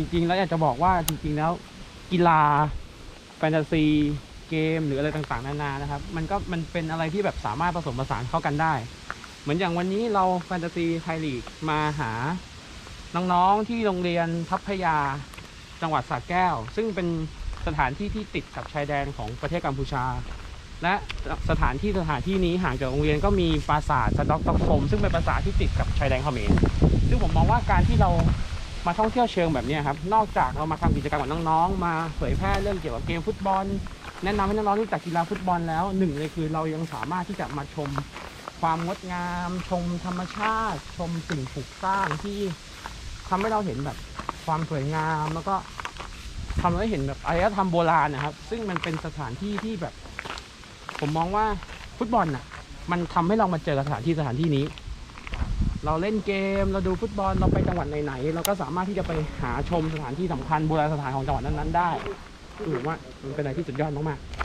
จริงๆ แล้วอยากจะบอกว่าจริง ๆ แล้ว กีฬาแฟนตาซีเกมหรืออะไรต่างๆ นานานะครับ มันก็มันเป็นอะไรที่แบบสามารถผสมผสานเข้ากันได้ เหมือนอย่างวันนี้เราแฟนตาซีไทยลีกมาหาน้องๆที่โรงเรียนทัพพยาจังหวัดสระแก้ว ซึ่งเป็นสถานที่ที่ติดกับชายแดนของประเทศกัมพูชา และสถานที่สถานที่นี้ห่างจากโรงเรียนก็มีปราสาทสะดอกตอกคมซึ่งเป็นปราสาทที่ติดกับชายแดนเขมรซึ่งผมมองว่าการที่เรา มาท่องเที่ยวเชิงแบบนี้ครับ นอกจากเรามาทำกิจกรรมกับน้องๆ มาเผยแพร่เรื่องเกี่ยวกับเกมฟุตบอล แนะนำให้น้องๆรู้จักกีฬาฟุตบอลแล้วหนึ่งเลยคือเรายังสามารถที่จะมาชมความงดงาม ชมธรรมชาติ ชมสิ่งปลูกสร้างที่ทำให้เราเห็นแบบความสวยงามแล้วก็ทำให้เห็นแบบอารยธรรมโบราณนะครับ ซึ่งมันเป็นสถานที่ที่แบบ ผมมองว่าฟุตบอลน่ะ มันทำให้เรามาเจอสถานที่สถานที่นี้ เราเล่นเกมเราดูฟุตบอลเราไปจังหวัดไหนๆเราก็สามารถที่จะไปหาชมสถานที่สำคัญโบราณสถานของจังหวัดนั้นๆได้ถือว่ามันเป็นอะไรที่สุดยอดมากๆ